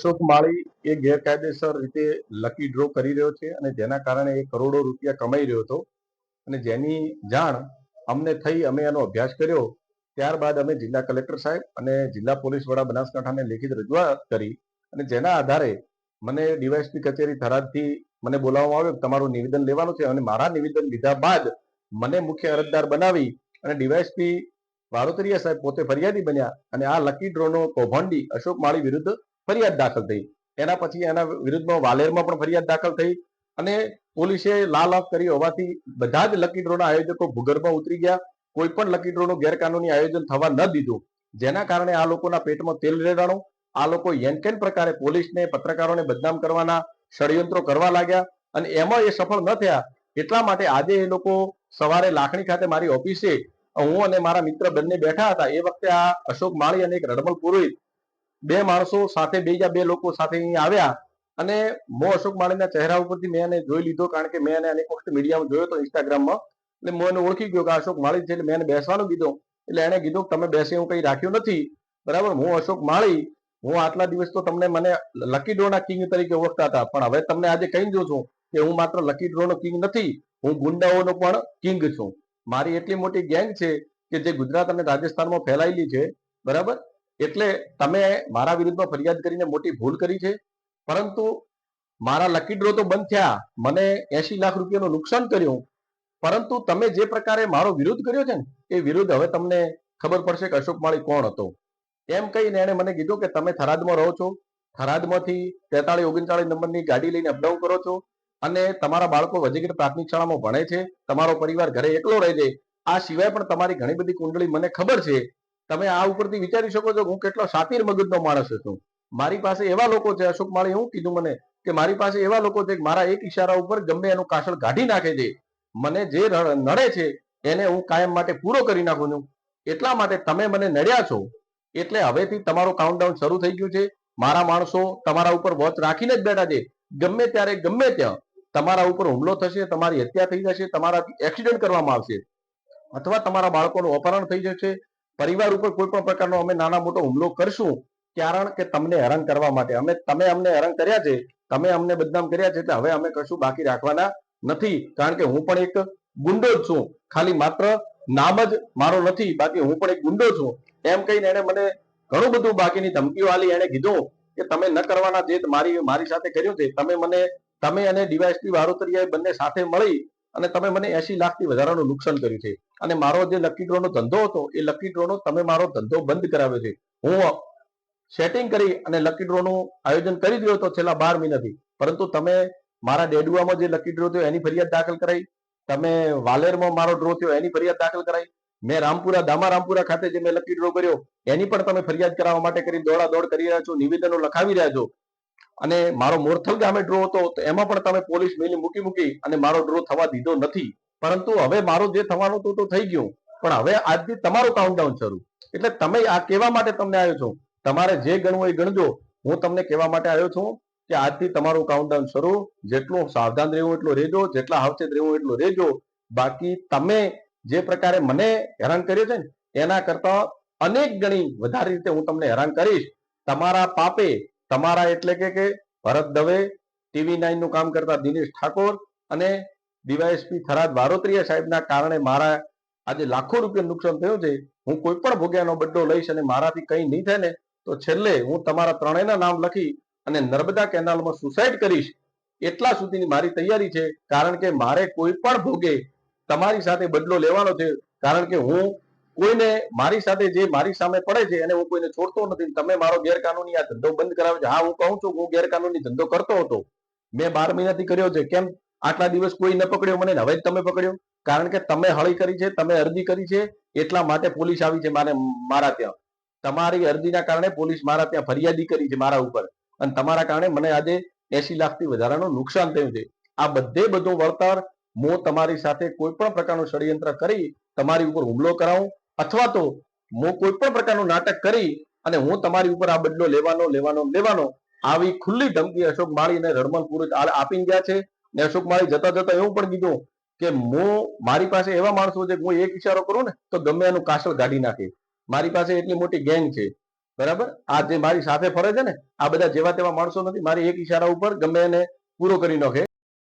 અશોક માળી એ ગેરકાયદેસર રીતે lucky draw કરી રહ્યો છે અને જેના કારણે એ કરોડો રૂપિયા કમાઈ રહ્યો હતો. અને જેની જાણ અમને થઈ, અમે એનો અભ્યાસ કર્યો. ત્યારબાદ અમે જિલ્લા કલેક્ટર સાહેબ અને જિલ્લા પોલીસ વડા બનાસકાંઠાને લેખિત રજૂઆત કરી. અને જેના આધારે મને ડીવાયસપી કચેરી થરાદથી મને બોલાવવામાં આવ્યો તમારું નિવેદન લેવાનું છે. અને મારા નિવેદન લીધા બાદ મને મુખ્ય અરજદાર બનાવી અને ડીવાયસપી વારોતરિયા સાહેબ પોતે ફરિયાદી બન્યા. અને આ લકી ડ્રોનો કૌભાંડી અશોક માળી વિરુદ્ધ ફરિયાદ દાખલ થઈ. એના પછી એના વિરુદ્ધમાં વાલેરમાં પણ ફરિયાદ દાખલ થઈ અને પોલીસે લાલ આંખ કરી હોવાથી બધા જ લકી ડ્રોના આયોજકો ભૂગર્ભમાં ઉતરી ગયા. કોઈ પણ લકી ડ્રોનું ગેરકાનૂની આયોજન થવા ન દીધું. જેના કારણે આ લોકોના પેટમાં તેલ રેડાણું, આ લોકો યેનકેન પ્રકારે પોલીસને, પત્રકારોને બદનામ કરવાના ષડયંત્રો કરવા લાગ્યા અને એમાં એ સફળ ન થયા એટલા માટે આજે એ લોકો સવારે લાખણી ખાતે મારી ઓફિસે, હું અને મારા મિત્ર બંને બેઠા હતા. એ વખતે આ અશોક માળી અને એક રડમલ પુરોહિત બે માણસો સાથે બીજા બે લોકો સાથે અહીં આવ્યા અને મો અશોક માળીના ચહેરા ઉપરથી મેં એને જોઈ લીધો કારણ કે મેં એને અનેક વખત મીડિયામાં જોયો હતો ઇન્સ્ટાગ્રામમાં. એટલે હું એને ઓળખી ગયો કે અશોક માળી છે એટલે મેં એને બેસવાનું કીધું. એટલે એને કીધું તમે બેસે હું કંઈ રાખ્યું નથી. બરાબર? હું અશોક માળી, હું આટલા દિવસ તો તમને મને લકી ડ્રોના કિંગ તરીકે ઓળખતા હતા. પણ હવે તમને આજે કહી દઉં છું કે હું માત્ર લકી ડ્રોનો કિંગ નથી, હું ગુંડાઓનો પણ કિંગ છું. મારી એટલી મોટી ગેંગ છે કે જે ગુજરાત અને રાજસ્થાનમાં ફેલાયેલી છે. બરાબર? એટલે તમે મારા વિરુદ્ધમાં ફરિયાદ કરીને મોટી ભૂલ કરી છે. પરંતુ મારા લકી ડ્રો તો બંધ થયા. મને એસી લાખ રૂપિયાનું નુકસાન કર્યું. પરંતુ તમે જે પ્રકારે મારો વિરોધ કર્યો છે ને, એ વિરુદ્ધ હવે તમને ખબર પડશે કે અશોક માળી કોણ હતો. એમ કહીને એણે મને કીધું કે તમે થરાદમાં રહો છો. થરાદમાંથી તેતાળીસ, ઓગણચાળીસ નંબરની ગાડી લઈને અપડાઉન કરો છો. અને તમારા બાળકો વજીગીર પ્રાથમિક શાળામાં ભણે છે. તમારો પરિવાર ઘરે એકલો રહે છે. આ સિવાય પણ તમારી ઘણી બધી કુંડળી મને ખબર છે. તમે આ ઉપરથી વિચારી શકો છો હું કેટલો સાતીર મગજનો માણસ છું. મારી પાસે એવા લોકો છે, અશોક માળી હું કીધું મને કે મારી પાસે એવા લોકો છે કે મારા એક ઈશારા ઉપર ગમે એનું કાસળ કાઢી નાખે છે. મને જે નડે છે, એને હું કાયમ માટે પૂરો કરી નાખું છું. એટલા માટે તમે મને નડ્યા છો. એટલે હવેથી તમારું કાઉન્ટડાઉન શરૂ થઈ ગયું છે. મારા માણસો તમારા ઉપર વોચ રાખીને જ બેઠા છે. ગમે ત્યારે, ગમે ત્યાં તમારા ઉપર હુમલો થશે, તમારી હત્યા થઈ જશે, તમારાથી એક્સિડન્ટ કરવામાં આવશે. અથવા તમારા બાળકોનું અપહરણ થઈ જશે પરિવાર ઉપર કોઈ પણ પ્રકારનો અમે નાના મોટો હુમલો કરશું, કારણ કે તમને હેરાન કરવા માટે. અમે, તમે અમને હેરાન કર્યા છે, તમે અમને બદનામ કર્યા છે, એટલે હવે અમે કશું બાકી રાખવાના નથી. કારણ કે હું પણ એક ગુંડો જ છું. ખાલી માત્ર નામ જ મારો નથી, બાકી હું પણ એક ગુંડો છું. એમ કહીને એને મને ઘણું બધું બાકીની ધમકીઓ આલી એને કીધું કે તમે ન કરવાના જે મારી મારી સાથે કર્યું છે. તમે મને, તમે અને ડીવાયસપી વારોતરિયાએ બંને સાથે મળી અને તમે મને એસી લાખથી વધારાનું નુકસાન કર્યું છે. અને મારો જે લકી ડ્રોનો ધંધો હતો, એ લકી ડ્રોનો તમે મારો ધંધો બંધ કરાવ્યો છે. હું સેટિંગ કરી અને લકી ડ્રોનું આયોજન કરી રહ્યો હતો છેલ્લા બાર મહિનાથી. પરંતુ તમે મારા ડેડુઆમાં જે લકી ડ્રો થયો એની ફરિયાદ દાખલ કરાઈ. તમે વાલેરમાં મારો ડ્રો થયો એની ફરિયાદ દાખલ કરાઈ. મેં રામપુરા દામા રામપુરા ખાતે જે મેં લકી ડ્રો કર્યો, એની પણ તમે ફરિયાદ કરાવવા માટે કરી દોડા દોડ કરી રહ્યા છો, નિવેદનો લખાવી રહ્યા છો. અને મારો મોરથલ ગામે ડ્રો હતો, તો એમાં પણ તમે પોલીસ મિલી મૂકી મૂકી અને મારો ડ્રો થવા દીધો નથી. પરંતુ હવે મારો જે થવાનું હતું તો થઈ ગયું. પણ હવે આજથી તમારું કાઉન્ટડાઉન શરૂ. એટલે તમે આ કહેવા માટે તમને આવ્યો છો? તમારે જે ગણવું એ ગણજો. હું તમને કહેવા માટે આવ્યો છું કે આજથી તમારું કાઉન્ટડાઉન શરૂ. જેટલું સાવધાન રહેવું એટલું રહેજો. જેટલા સાવચેત રહેવું એટલું રહેજો. બાકી તમે જે પ્રકારે મને હેરાન કર્યો છે ને, એના કરતા અનેક ગણી વધારે રીતે હું તમને હેરાન કરીશ. તમારા પાપે, તમારા એટલે કે કે ભરત દવે ટીવી નાઇનનું કામ કરતા દિનેશ ઠાકોર અને ડીવાયએસપી થરાદ વારોત્રીયા સાહેબના કારણે મારા આજે લાખો રૂપિયા નુકસાન થયું છે. હું કોઈ પણ ભોગ્યાનો બડ્ડો લઈશ અને મારાથી કંઈ નહીં થાય ને, તો છેલ્લે હું તમારા ત્રણેયના નામ લખી અને નર્મદા કેનાલમાં સુસાઇડ કરીશ. એટલા સુધીની મારી તૈયારી છે. કારણ કે મારે કોઈ પણ ભોગે તમારી સાથે બદલો લેવાનો છે. કારણ કે હું કોઈને મારી સાથે જે મારી સામે પડે છે, એને હું કોઈને છોડતો નથી તમે મારો ગેરકાનૂની આ ધંધો બંધ કરાવ્યો છે. હા, હું કહું છું, હું ગેરકાનૂની ધંધો કરતો હતો. મેં બાર મહિનાથી કર્યો છે. કેમ? આટલા દિવસ કોઈ ન પકડ્યો મને હવે જ તમે પકડ્યો? કારણ કે તમે હળી કરી છે, તમે અરજી કરી છે, એટલા માટે પોલીસ આવી છે મારે, મારા ત્યાં. તમારી અરજીના કારણે પોલીસ મારા ત્યાં ફરિયાદી કરી છે મારા ઉપર. અને તમારા કારણે મને આજે એસી લાખથી વધારાનું નુકસાન થયું છે. આ બધે બધું વળતર મો તમારી સાથે કોઈ પણ પ્રકારનું ષડયંત્ર કરી તમારી ઉપર હુમલો કરાવું, અથવા તો મો કોઈ પણ પ્રકારનું નાટક કરી અને હું તમારી ઉપર આ બદલો લેવાનો લેવાનો લેવાનો, આવી ખુલ્લી ધમકી અશોક માળી અને રડમલ પુરુષ આપીને ગયા છે. ને અશોક માળી જતા જતા એવું પણ કીધું કે હું, મારી પાસે એવા માણસો છે હું એક ઈશારો કરું ને તો ગમે એનું કાસળ કાઢી નાખે. મારી પાસે એટલી મોટી ગેંગ છે. બરાબર? આ જે મારી સાથે ફરે છે ને, આ બધા જેવા તેવા માણસો નથી. મારી એક ઈશારા ઉપર ગમે એને પૂરો કરી નાખે.